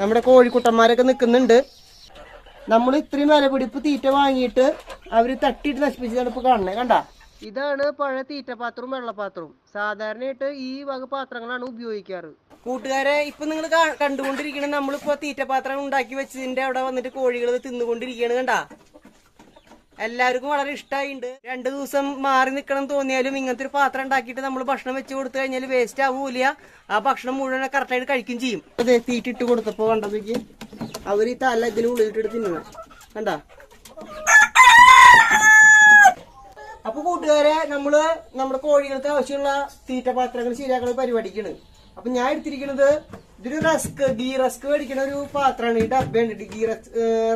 നമ്മുടെ കോഴിക്കുട്ടന്മാരൊക്കെ നിൽക്കുന്നുണ്ട്. നമ്മൾ ഇത്രയും വിലപിടിപ്പ് തീറ്റ വാങ്ങിയിട്ട് അവർ തട്ടിയിട്ട് നശിപ്പിച്ചതാണ് ഇപ്പോൾ കാണുന്നത് കണ്ട? ഇതാണ് പഴയ തീറ്റപാത്രവും വെള്ളപാത്രവും. സാധാരണയായിട്ട് ഈ വക പാത്രങ്ങളാണ് ഉപയോഗിക്കാറ്. കൂട്ടുകാരെ ഇപ്പൊ നിങ്ങൾ കണ്ടുകൊണ്ടിരിക്കണ നമ്മളിപ്പോ തീറ്റപാത്രം ഉണ്ടാക്കി വെച്ചതിന്റെ അവിടെ വന്നിട്ട് കോഴികൾ തിന്നുകൊണ്ടിരിക്കുകയാണ്. കണ്ട? എല്ലാവർക്കും വളരെ ഇഷ്ടമായിട്ടുണ്ട് രണ്ടു ദിവസം മാറി നിൽക്കണം തോന്നിയാലും ഇങ്ങനത്തെ ഒരു പാത്രം ഉണ്ടാക്കിയിട്ട് നമ്മൾ ഭക്ഷണം വെച്ച് കൊടുത്തു കഴിഞ്ഞാൽ വേസ്റ്റ് ആവൂല ആ ഭക്ഷണം മുഴുവൻ കറക്റ്റായിട്ട് കഴിക്കും ചെയ്യും. അതെ തീറ്റിട്ട് കൊടുത്തപ്പോ കണ്ടതൊക്കെ അവർ ഈ തല ഇതിന് ഉള്ളിലിട്ടിട്ട് തിന്നണം കണ്ട? അപ്പൊ കൂട്ടുകാരെ നമ്മൾ നമ്മുടെ കോഴികൾക്ക് ആവശ്യമുള്ള തീറ്റ പാത്രങ്ങൾ ശരിയാക്കുന്ന പരിപാടിക്കാണ്. അപ്പൊ ഞാൻ എടുത്തിരിക്കുന്നത് ഇതൊരു റസ്ക് ഗീ റസ്ക് മേടിക്കുന്ന ഒരു പാത്രമാണ്. ഈ ഡബ്ബയാണ്. ഗീ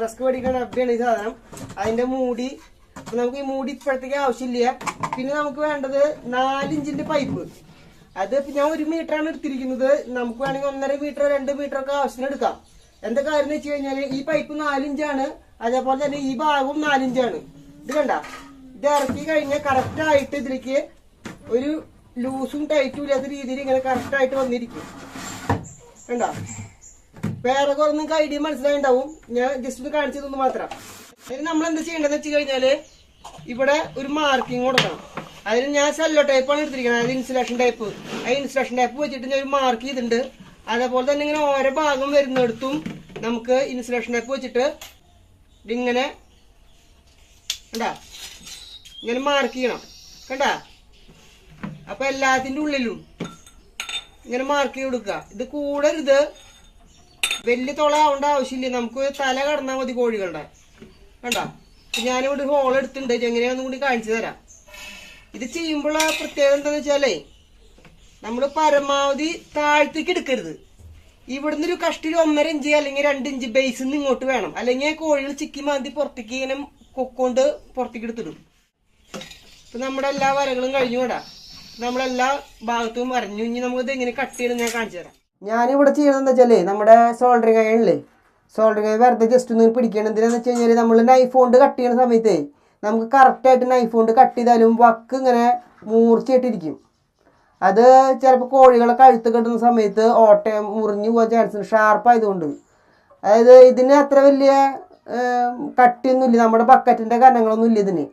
റസ്ക് മേടിക്കുന്ന ഡബ്ബയാണ് ഈ സാധനം. അതിന്റെ മൂടി നമുക്ക് ഈ മൂടി ഇപ്പോഴത്തേക്ക് ആവശ്യമില്ല. പിന്നെ നമുക്ക് വേണ്ടത് നാലിഞ്ചിന്റെ പൈപ്പ്. അത് ഞാൻ ഒരു മീറ്റർ ആണ് എടുത്തിരിക്കുന്നത്. നമുക്ക് വേണമെങ്കിൽ ഒന്നര മീറ്റർ രണ്ട് മീറ്റർ ഒക്കെ ആവശ്യത്തിന് എടുക്കാം. എന്താ കാര്യം എന്ന് വെച്ച് കഴിഞ്ഞാൽ ഈ പൈപ്പ് നാലിഞ്ചാണ്. അതേപോലെ തന്നെ ഈ ഭാഗവും നാലിഞ്ചാണ്. ഇത് കണ്ട? ഇത് ഇറക്കി കഴിഞ്ഞാൽ കറക്റ്റ് ആയിട്ട് ഇതിലേക്ക് ഒരു ലൂസും ടൈറ്റും ഇല്ലാത്ത രീതിയിൽ ഇങ്ങനെ കറക്റ്റ് ആയിട്ട് വന്നിരിക്കും. കണ്ട വേറെ കുറെ നിങ്ങൾക്ക് ഐഡിയ മനസ്സിലായിണ്ടാവും ഞാൻ ജസ്റ്റ് ഒന്ന് കാണിച്ചു തന്നു മാത്രം. അതിന് നമ്മൾ എന്താ ചെയ്യേണ്ടതെന്ന് വെച്ച് കഴിഞ്ഞാൽ ഇവിടെ ഒരു മാർക്കിംഗ് കൊടുക്കണം. അതിന് ഞാൻ സെല്ലോ ടൈപ്പാണ് എടുത്തിരിക്കുന്നത്. അതായത് ഇൻസുലേഷൻ ടൈപ്പ് ആ ഇൻസുലേഷൻ ടൈപ്പ് വെച്ചിട്ട് ഞാൻ ഒരു മാർക്ക് ചെയ്തിട്ടുണ്ട്. അതേപോലെ തന്നെ ഇങ്ങനെ ഓരോ ഭാഗം വരുന്നിടത്തും നമുക്ക് ഇൻസുലേഷൻ ടൈപ്പ് വെച്ചിട്ട് ഇതിങ്ങനെ കണ്ടാ? ഇങ്ങനെ മാർക്ക് ചെയ്യണം. കണ്ടാ? അപ്പൊ എല്ലാത്തിന്റെ ഉള്ളിലും ഇങ്ങനെ മാർക്ക് ചെയ്ത് കൊടുക്കുക. ഇത് കൂടരുത് വലിയ തുള ആവേണ്ട ആവശ്യമില്ല. നമുക്ക് തല കടന്നാൽ മതി കോഴികളുടെ. വേണ്ട ഞാനിവിടെ ഹോൾ എടുത്തിട്ടുണ്ട്. എങ്ങനെയാണെന്നും കൂടി കാണിച്ചു തരാം. ഇത് ചെയ്യുമ്പോൾ പ്രത്യേകത എന്താന്ന് വെച്ചാലേ നമ്മൾ പരമാവധി താഴ്ത്തേക്ക് എടുക്കരുത്. ഇവിടുന്ന് ഒരു കഷ്ടി ഒന്നര ഇഞ്ച് അല്ലെങ്കിൽ രണ്ട് ഇഞ്ച് ബേസിൽ നിന്ന് ഇങ്ങോട്ട് വേണം. അല്ലെങ്കിൽ കോഴികൾ ചിക്കി മാന്തി പുറത്തേക്ക് ഇങ്ങനെ കൊക്കൊണ്ട് പുറത്തേക്ക് എടുത്തിടും. ഇപ്പൊ നമ്മുടെ എല്ലാ വരകളും കഴിഞ്ഞു കൂടാ നമ്മളെല്ലാ ഭാഗത്തും പറഞ്ഞു ഇനി നമുക്ക് എങ്ങനെ കട്ട് ചെയ്യണം ഞാൻ കാണിച്ചു തരാം. ഞാനിവിടെ ചെയ്യണമെന്ന് വെച്ചാലേ നമ്മുടെ സോൾഡറിങ് അയണില്ലേ സോൾഡറിങ് അയൺ വെറുതെ ജസ്റ്റ് ഒന്ന് പിടിക്കണം. എന്തിനാന്ന് വെച്ച് കഴിഞ്ഞാൽ നമ്മൾ നൈഫ് കൊണ്ട് കട്ട് ചെയ്യുന്ന സമയത്ത് നമുക്ക് കറക്റ്റായിട്ട് നൈഫ് കൊണ്ട് കട്ട് ചെയ്താലും വക്ക് ഇങ്ങനെ മൂർച്ചയിട്ടിരിക്കും അത് ചിലപ്പോൾ കോഴികളെ കഴുത്ത് കെട്ടുന്ന സമയത്ത് ഓട്ടയം മുറിഞ്ഞു പോകാൻ ചാൻസ് ഉണ്ട്. ഷാർപ്പ് ആയതുകൊണ്ട്. അതായത് ഇതിന് അത്ര വലിയ കട്ടിയൊന്നുമില്ല നമ്മുടെ ബക്കറ്റിന്റെ കനങ്ങളൊന്നും ഇല്ല ഇതിന്.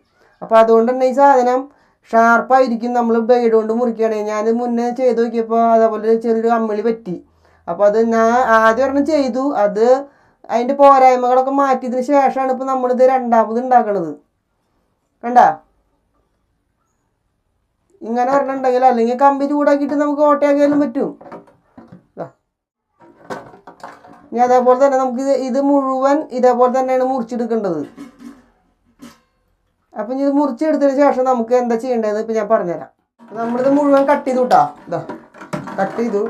അപ്പോൾ അതുകൊണ്ട് തന്നെ ഈ സാധനം ഷാർപ്പായിരിക്കും നമ്മൾ ബ്ലേഡ് കൊണ്ട് മുറിക്കുകയാണെങ്കിൽ ഞാൻ മുന്നേ ചെയ്ത് നോക്കിയപ്പോൾ അതേപോലെ ചെറിയൊരു അമ്മിളി പറ്റി. അപ്പോൾ അത് ഞാൻ ആദ്യം ഒരെണ്ണം ചെയ്തു. അത് അതിന്റെ പോരായ്മകളൊക്കെ മാറ്റിയതിന് ശേഷമാണ് ഇപ്പോൾ നമ്മളിത് രണ്ടാമത് ഉണ്ടാക്കണത് കണ്ട? ഇങ്ങനെ ഒരെണ്ണം ഉണ്ടെങ്കിൽ അല്ലെങ്കിൽ കമ്പി ചൂടാക്കിയിട്ട് നമുക്ക് ഓട്ടയാക്കിയാലും പറ്റും. ഇനി അതേപോലെ തന്നെ നമുക്ക് ഇത് ഇത് മുഴുവൻ ഇതേപോലെ തന്നെയാണ് മുറിച്ചെടുക്കേണ്ടത്. അപ്പം ഇത് മുറിച്ചെടുത്തതിന് ശേഷം നമുക്ക് എന്താ ചെയ്യേണ്ടതെന്ന് ഇപ്പം ഞാൻ പറഞ്ഞുതരാം. നമ്മളിത് മുഴുവൻ കട്ട് ചെയ്തു കേട്ടാ ഇതാ കട്ട് ചെയ്തു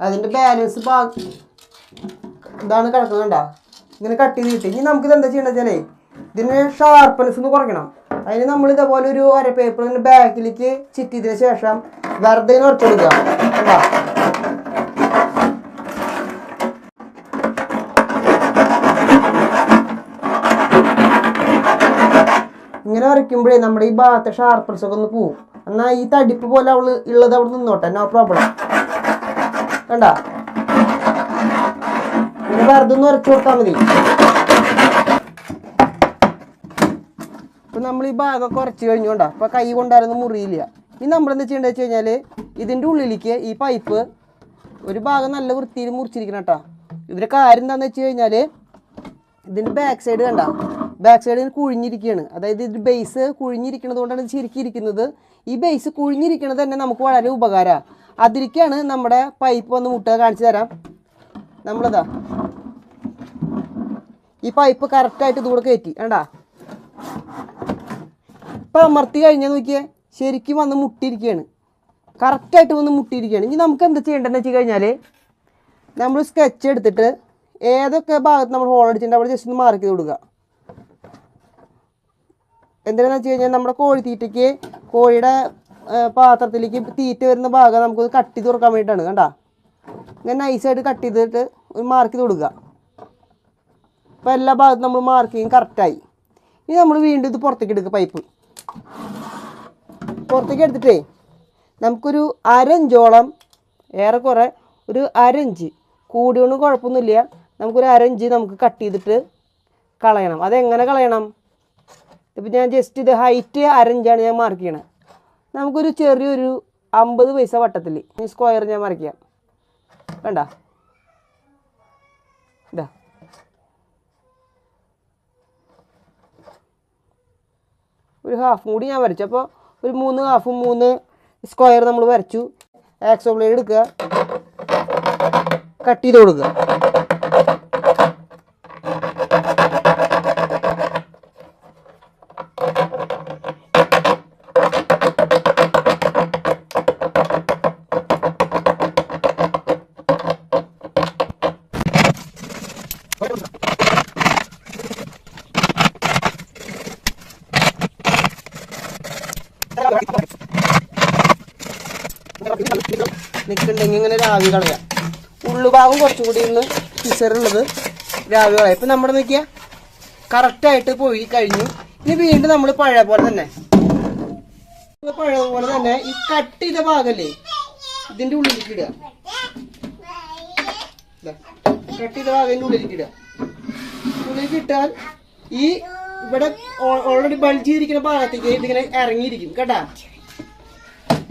അതിന്റെ ബാലൻസ് ബാക്കി ഇതാണ് കിടക്കുന്നുണ്ടോ? ഇങ്ങനെ കട്ട്. ചെയ്തിട്ട് ഇനി നമുക്കിത് എന്താ ചെയ്യേണ്ടത് വെച്ചാലേ ഇതിന് ഷാർപ്പൻസ് ഒന്ന് കുറയ്ക്കണം. അതിന് നമ്മൾ ഇതേപോലെ ഒരു അര പേപ്പർ ഇങ്ങനെ ബാക്കിലേക്ക് ചിറ്റിയതിന് ശേഷം വെറുതെ ഉറച്ചു കൊടുക്കുക. കണ്ടാ? ഇങ്ങനെ വരയ്ക്കുമ്പോഴേ നമ്മുടെ ഈ ഭാഗത്തെ ഷാർപ്പൻസ് ഒക്കെ ഒന്ന് പോവും. എന്നാൽ ഈ തടിപ്പ് പോലെ അവൾ ഉള്ളത് അവിടെ നിന്നോട്ടെ നോ പ്രോബ്ലം കണ്ട? പിന്നെ വെറുതെ ഒന്ന് വരച്ചു കൊടുത്താൽ മതി. ഇപ്പം നമ്മൾ ഈ ഭാഗം കുറച്ച് കഴിഞ്ഞോണ്ടാ അപ്പൊ കൈ കൊണ്ടായിരുന്നു മുറിയില്ല. ഇനി നമ്മൾ എന്താ ചെയ്യേണ്ടത് വെച്ച് കഴിഞ്ഞാൽ ഇതിന്റെ ഉള്ളിലേക്ക് ഈ പൈപ്പ് ഒരു ഭാഗം നല്ല വൃത്തിയിൽ മുറിച്ചിരിക്കണം കേട്ടോ. ഇതിന്റെ കാര്യം എന്താണെന്ന് വെച്ച് കഴിഞ്ഞാൽ ഇതിന്റെ ബാക്ക് സൈഡ് കണ്ട? ബാക്ക് സൈഡ് കുഴിഞ്ഞിരിക്കുകയാണ്. അതായത് ഇത് ബേസ് കുഴിഞ്ഞിരിക്കുന്നത് കൊണ്ടാണ് ഇരിക്കുന്നത് ഈ ബേസ് കുഴിഞ്ഞിരിക്കുന്നത് തന്നെ നമുക്ക് വളരെ ഉപകാരമാണ് അതിലേക്കാണ് നമ്മുടെ പൈപ്പ് വന്ന് മുട്ടുക കാണിച്ചു തരാം. നമ്മളതാ. ഈ പൈപ്പ് കറക്റ്റായിട്ട് ഇതുകൂടെ കയറ്റി. കണ്ടാ? ഇപ്പം അമർത്തി കഴിഞ്ഞാൽ നോക്കിയേ ശരിക്കും വന്ന് മുട്ടിയിരിക്കുകയാണ്. കറക്റ്റായിട്ട് വന്ന് മുട്ടിയിരിക്കുകയാണ്. ഇനി നമുക്ക് എന്താ ചെയ്യേണ്ടതെന്ന് വെച്ച് കഴിഞ്ഞാൽ നമ്മൾ സ്കെച്ച് എടുത്തിട്ട് ഏതൊക്കെ ഭാഗത്ത് നമ്മൾ ഹോൾ അടിച്ചിട്ടുണ്ട് അവിടെ ജസ്റ്റ് ഒന്ന് മാർക്ക് ചെയ്ത് കൊടുക്കുക. എന്തിനാന്ന് വെച്ച് കഴിഞ്ഞാൽ നമ്മുടെ കോഴിത്തീറ്റയ്ക്ക് കോഴിയുടെ പാത്രത്തിലേക്ക് തീറ്റ വരുന്ന ഭാഗം നമുക്ക് കട്ട് ചെയ്ത് കൊടുക്കാൻ വേണ്ടിയിട്ടാണ് കണ്ടാ? ഇങ്ങനെ നൈസായിട്ട് കട്ട് ചെയ്തിട്ട് ഒരു മാർക്ക് ചെയ്ത് കൊടുക്കുക. അപ്പോൾ എല്ലാ ഭാഗത്തും നമ്മൾ മാർക്കിങ് കറക്റ്റായി ഇനി നമ്മൾ വീണ്ടും ഇത് പുറത്തേക്ക് എടുക്കുക പൈപ്പ് പുറത്തേക്ക് എടുത്തിട്ടേ നമുക്കൊരു അരഞ്ചോളം ഏറെക്കുറെ ഒരു അരഞ്ച്. കൂടിയൊന്നും കുഴപ്പമൊന്നുമില്ല. നമുക്കൊരു അരഞ്ച് നമുക്ക് കട്ട് ചെയ്തിട്ട് കളയണം. അതെങ്ങനെ കളയണം? ഇപ്പം ഞാൻ ജസ്റ്റ് ഇത് ഹൈറ്റ് അരഞ്ചാണ് ഞാൻ മാർക്ക് ചെയ്യണത് നമുക്കൊരു ചെറിയൊരു അമ്പത് പൈസ വട്ടത്തിൽ ഈ സ്ക്വയർ ഞാൻ മറിക്കാം വേണ്ട ഇതാ. ഒരു ഹാഫും കൂടി ഞാൻ വരച്ചു. അപ്പോൾ ഒരു മൂന്ന് ഹാഫും മൂന്ന് സ്ക്വയർ നമ്മൾ വരച്ചു. ആക്സോ ബ്ലേഡ് എടുക്കുക. കട്ട് ചെയ്ത് കൊടുക്കുക. രാവി കളയാം. ഉള്ളുഭാഗം കുറച്ചും കൂടി ഒന്ന് പിസറുള്ളത് രാവി കളയാം. ഇപ്പം നമ്മുടെ നോക്കിയ കറക്റ്റായിട്ട് പോയി കഴിഞ്ഞു. ഇനി വീണ്ടും നമ്മൾ പഴയ പോലെ തന്നെ. പഴയ പോലെ തന്നെ ഈ കട്ട് ചെയ്ത ഭാഗമല്ലേ ഇതിന്റെ ഉള്ളിലേക്ക് ഇടുക. കട്ട് ചെയ്ത ഭാഗം ഉള്ളിലേക്ക് ഇടുക. ഉള്ളിലേക്ക് ഇട്ടാൽ ഈ ഇവിടെ ഓൾറെഡി ബൾജ് ചെയ്തിരിക്കുന്ന ഭാഗത്തേക്ക് ഇതിങ്ങനെ ഇറങ്ങിയിരിക്കും. കേട്ടാ?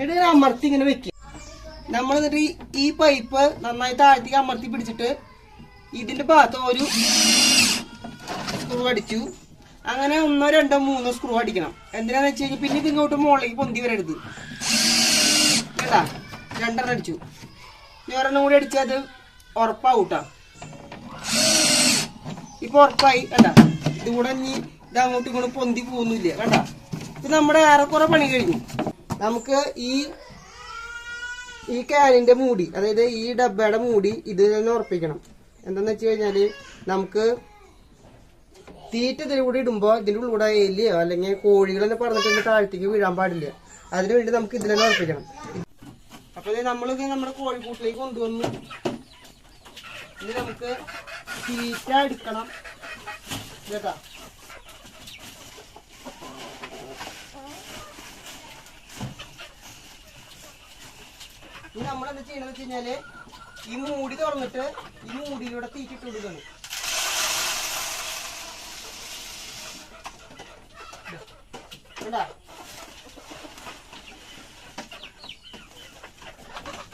എന്നിട്ട് അമർത്തി ഇങ്ങനെ വെക്കുക. നമ്മൾ എന്നിട്ട് ഈ- പൈപ്പ് നന്നായി താഴ്ത്തിക്ക് അമർത്തി പിടിച്ചിട്ട് ഇതിന്റെ ഭാഗത്ത് ഒരു സ്ക്രൂ അടിച്ചു. അങ്ങനെ ഒന്നോ രണ്ടോ മൂന്നോ സ്ക്രൂ അടിക്കണം. എന്തിനാന്ന് വെച്ച് കഴിഞ്ഞാൽ പിന്നെ ഇത് ഇങ്ങോട്ട് മുകളിലേക്ക് പൊന്തി വരരുത്. കേട്ടാ? രണ്ടെണ്ണം അടിച്ചു. ഇനി ഒരെണ്ണം കൂടി അടിച്ചാൽ അത് ഉറപ്പാവൂട്ടാ. ഇപ്പൊ ഉറപ്പായി. കേട്ടാ ഇത് കൂടെ ഇനി ഇത് അങ്ങോട്ടും ഇങ്ങോട്ടും പൊന്തി പോകുന്നില്ല കേട്ടാ ഇത് നമ്മുടെ ഏറെക്കുറെ പണി കഴിഞ്ഞു. നമുക്ക് ഈ ഈ ക്യാനിന്റെ മൂടി അതായത് ഈ ഡബ്ബയുടെ മൂടി ഇത് തന്നെ ഉറപ്പിക്കണം. എന്താന്ന് വെച്ച് കഴിഞ്ഞാൽ നമുക്ക് തീറ്റ ഇതിലൂടെ ഇടുമ്പോ ഇതിന്റെ ഉള്ളിലൂടെ എലിയോ അല്ലെങ്കിൽ കോഴികളെന്ന് പറഞ്ഞിട്ട് താഴ്ത്തേക്ക് വീഴാൻ പാടില്ല. അതിനു വേണ്ടി നമുക്ക് ഇതിൽ തന്നെ ഉറപ്പിക്കണം. അപ്പൊ നമ്മളിത് നമ്മുടെ കോഴിക്കൂട്ടിലേക്ക് കൊണ്ടുവന്നു ഇനി നമുക്ക് തീറ്റ എടുക്കണം. കേട്ടാ ഇനി നമ്മൾ എന്താ ചെയ്യണമെന്ന് വെച്ച് കഴിഞ്ഞാൽ ഈ മൂടി തുറന്നിട്ട് ഈ മൂടിയിലൂടെ തീറ്റിട്ട് കൊടുക്കണം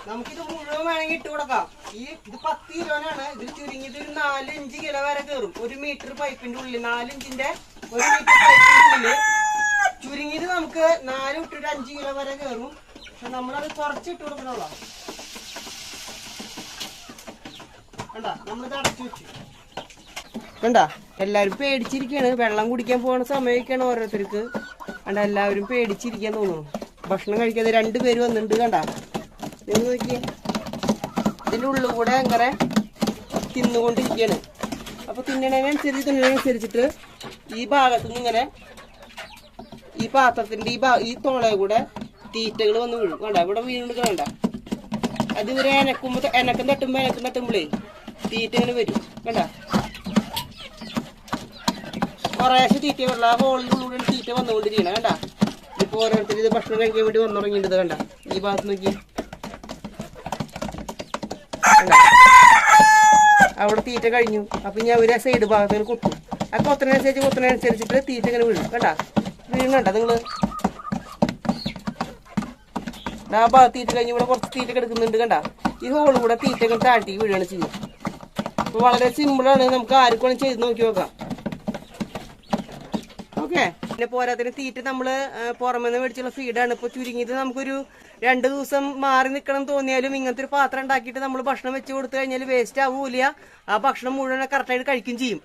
നമുക്കിത് മുഴുവൻ വേണമെങ്കിൽ ഇട്ട് കൊടുക്കാം. ഈ ഇത് പത്ത് കിലോനാണ്. ഇതിൽ ചുരുങ്ങിയത് ഒരു നാലഞ്ച് കിലോ വരെ കയറും ഒരു മീറ്റർ പൈപ്പിന്റെ ഉള്ളിൽ നാലഞ്ചിന്റെ ഒരു മീറ്റർ പൈപ്പിന്റെ ഉള്ളിൽ ചുരുങ്ങിയത് നമുക്ക് നാല് ഇട്ടിട്ട് അഞ്ച് കിലോ വരെ കയറും നമ്മളത് തുറച്ചിട്ട് കൊടുക്കണുള്ളൂ കണ്ട എല്ലാവരും പേടിച്ചിരിക്കുകയാണ് വെള്ളം കുടിക്കാൻ പോകുന്ന സമയമൊക്കെയാണ് ഓരോരുത്തർക്ക്. കണ്ട എല്ലാവരും പേടിച്ചിരിക്കാൻ തോന്നുന്നു. ഭക്ഷണം കഴിക്കാതെ രണ്ടുപേര് വന്നിട്ടുണ്ട് കണ്ട. നിന്ന് നോക്കിയേ. ഇതിന്റെ ഉള്ളിൽ കൂടെ അങ്ങനെ തിന്നുകൊണ്ടിരിക്കുകയാണ് അപ്പൊ തിന്നണതിനനുസരിച്ച് തിന്നണതിനനുസരിച്ചിട്ട് ഈ ഭാഗത്തുനിന്ന് ഇങ്ങനെ ഈ പാത്രത്തിന്റെ ഈ ഭാ ഈ തോളയെ കൂടെ തീറ്റകൾ വന്ന് വീഴും. കണ്ട? ഇവിടെ വീണെടുക്കണ കണ്ട? അത് ഇവരെ എനക്കുമ്പോ എനക്കം തട്ടുമ്പോ എനക്കം തട്ടുമ്പോഴേ തീറ്റ ഇങ്ങനെ വരും. കണ്ട? കുറേശ്ശെ തീറ്റ വരില്ല ആ ഹോളിന്റെ ഉള്ളിൽ തീറ്റ വന്നുകൊണ്ടിരിക്കണം കണ്ട? ഇപ്പൊ ഓരോരുത്തർ ഇത് ഭക്ഷണം കഴിക്കാൻ വേണ്ടി വന്നു തുടങ്ങിയിട്ടുണ്ട് കണ്ട? ഈ ഭാഗത്ത് നോക്കി അവിടെ തീറ്റ കഴിഞ്ഞു. അപ്പൊ ഞാൻ ഒരു സൈഡ് ഭാഗത്തേക്ക് കൊത്തും. ആ കൊത്തനനുസരിച്ച് കൊത്തനനുസരിച്ചിട്ട് തീറ്റ ഇങ്ങനെ വീഴും. കണ്ട? വീഴുന്നുണ്ട നിങ്ങൾ? ആ ഭാഗത്ത് തീറ്റ കഴിഞ്ഞ് ഇവിടെ കുറച്ച് തീറ്റ കിടക്കുന്നുണ്ട് കണ്ട? ഈ ഹോൾ കൂടെ തീറ്റ ഇങ്ങനെ താഴ്ത്തി വീഴുകയാണ് ചെയ്യുക. അപ്പൊ വളരെ സിമ്പിളാണ് നമുക്ക് ആർക്കും ചെയ്ത് നോക്കി നോക്കാം. ഓക്കെ പിന്നെ പോരാത്തിന് തീറ്റ നമ്മൾ ആ, പുറമെ നിന്ന് മേടിച്ചുള്ള ഫീഡാണ് ഇപ്പൊ ചുരുങ്ങിയത് നമുക്കൊരു രണ്ട് ദിവസം മാറി നിൽക്കണം തോന്നിയാലും ഇങ്ങനത്തെ ഒരു പാത്രം ഉണ്ടാക്കിയിട്ട് നമ്മൾ ഭക്ഷണം വെച്ച് കൊടുത്തു കഴിഞ്ഞാൽ വേസ്റ്റ് ആവൂല. ആ ഭക്ഷണം മുഴുവൻ കറക്റ്റായിട്ട് കഴിക്കും ചെയ്യും.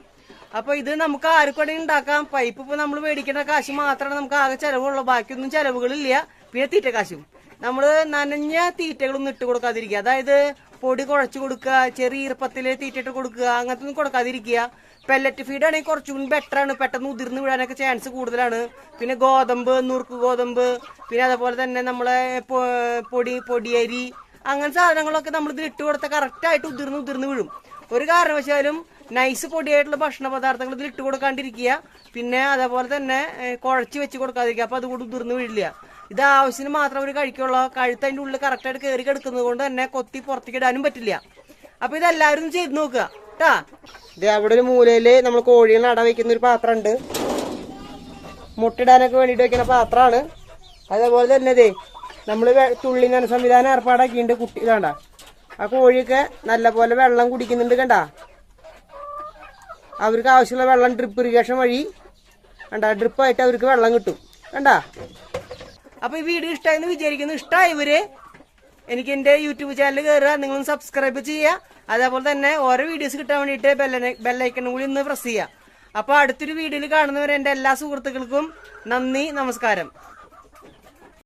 അപ്പൊ ഇത് നമുക്ക് ആർക്കും ഉണ്ടാക്കാം. പൈപ്പ് ഇപ്പൊ നമ്മൾ മേടിക്കേണ്ട കാശ് മാത്രമാണ് നമുക്ക് ആകെ ചെലവുള്ളൂ. ബാക്കിയൊന്നും ചെലവുകളില്ല. പിന്നെ തീറ്റ കാശും. നമ്മൾ നനഞ്ഞ തീറ്റകളൊന്നും ഇട്ട് കൊടുക്കാതിരിക്കുക. അതായത് പൊടി കുഴച്ച് കൊടുക്കുക ചെറിയ ഈർപ്പത്തിൽ തീറ്റ ഇട്ട് കൊടുക്കുക അങ്ങനത്തെ ഒന്നും കൊടുക്കാതിരിക്കുക. പെല്ലറ്റ് ഫീഡ് ആണെങ്കിൽ കുറച്ചും കൂടി ബെറ്റർ ആണ്. പെട്ടെന്ന് ഉതിർന്ന് വീഴാനൊക്കെ ചാൻസ് കൂടുതലാണ്. പിന്നെ ഗോതമ്പ് നുറുക്ക് ഗോതമ്പ് പിന്നെ അതുപോലെ തന്നെ നമ്മളെ പൊടി പൊടിയരി അങ്ങനെ സാധനങ്ങളൊക്കെ നമ്മൾ ഇതിൽ ഇട്ട് കൊടുത്താൽ കറക്റ്റായിട്ട് ഉതിർന്ന് ഉതിർന്ന് വീഴും. ഒരു കാരണവശാലും നൈസ് പൊടിയായിട്ടുള്ള ഭക്ഷണ പദാർത്ഥങ്ങൾ ഇതിൽ ഇട്ട് കൊടുക്കാണ്ടിരിക്കുക. പിന്നെ അതേപോലെ തന്നെ കുഴച്ച് വെച്ച് കൊടുക്കാതിരിക്കുക. അപ്പൊ അതുകൊണ്ട് ഉതിർന്ന് വീഴില്ല ഇത് ആവശ്യത്തിന് മാത്രം അവർ കഴിക്കുള്ളൂ. കഴുത്ത് അതിന്റെ ഉള്ളിൽ കറക്റ്റായിട്ട് കയറി കിടക്കുന്നത് കൊണ്ട് തന്നെ കൊത്തി പുറത്തേക്ക് ഇടാനും പറ്റില്ല. അപ്പൊ ഇതെല്ലാവരും ചെയ്ത് നോക്കുക കേട്ടാ ഇത് അവിടെ ഒരു മൂലയിൽ നമ്മൾ കോഴികളെ അട വെക്കുന്ന ഒരു പാത്രം ഉണ്ട് മുട്ടിടാനൊക്കെ വേണ്ടിട്ട് വെക്കുന്ന പാത്രമാണ്. അതേപോലെ തന്നെ ഇതേ നമ്മൾ തുള്ളി നന സംവിധാനം ഏർപ്പാടാക്കിയിട്ടുണ്ട് കുട്ടി ഇതാണ്ട. ആ കോഴിയൊക്കെ നല്ലപോലെ വെള്ളം കുടിക്കുന്നുണ്ട് കണ്ട. അവർക്ക് ആവശ്യമുള്ള വെള്ളം ഡ്രിപ്പ് ഇറിഗേഷൻ വഴി കണ്ട ഡ്രിപ്പായിട്ട് അവർക്ക് വെള്ളം കിട്ടും. കണ്ട. അപ്പൊ ഈ വീഡിയോ ഇഷ്ടമായെന്ന് വിചാരിക്കുന്നു. ഇഷ്ടമായവര് എനിക്ക് എന്റെ യൂട്യൂബ് ചാനൽ കയറുക നിങ്ങളും സബ്സ്ക്രൈബ് ചെയ്യുക. അതേപോലെ തന്നെ ഓരോ വീഡിയോസ് കിട്ടാൻ വേണ്ടിയിട്ട് ബെല്ലൈക്കണും കൂടി ഒന്ന് പ്രസ് ചെയ്യുക. അപ്പൊ അടുത്തൊരു വീഡിയോയിൽ കാണുന്നവരെ എന്റെ എല്ലാ സുഹൃത്തുക്കൾക്കും നന്ദി നമസ്കാരം.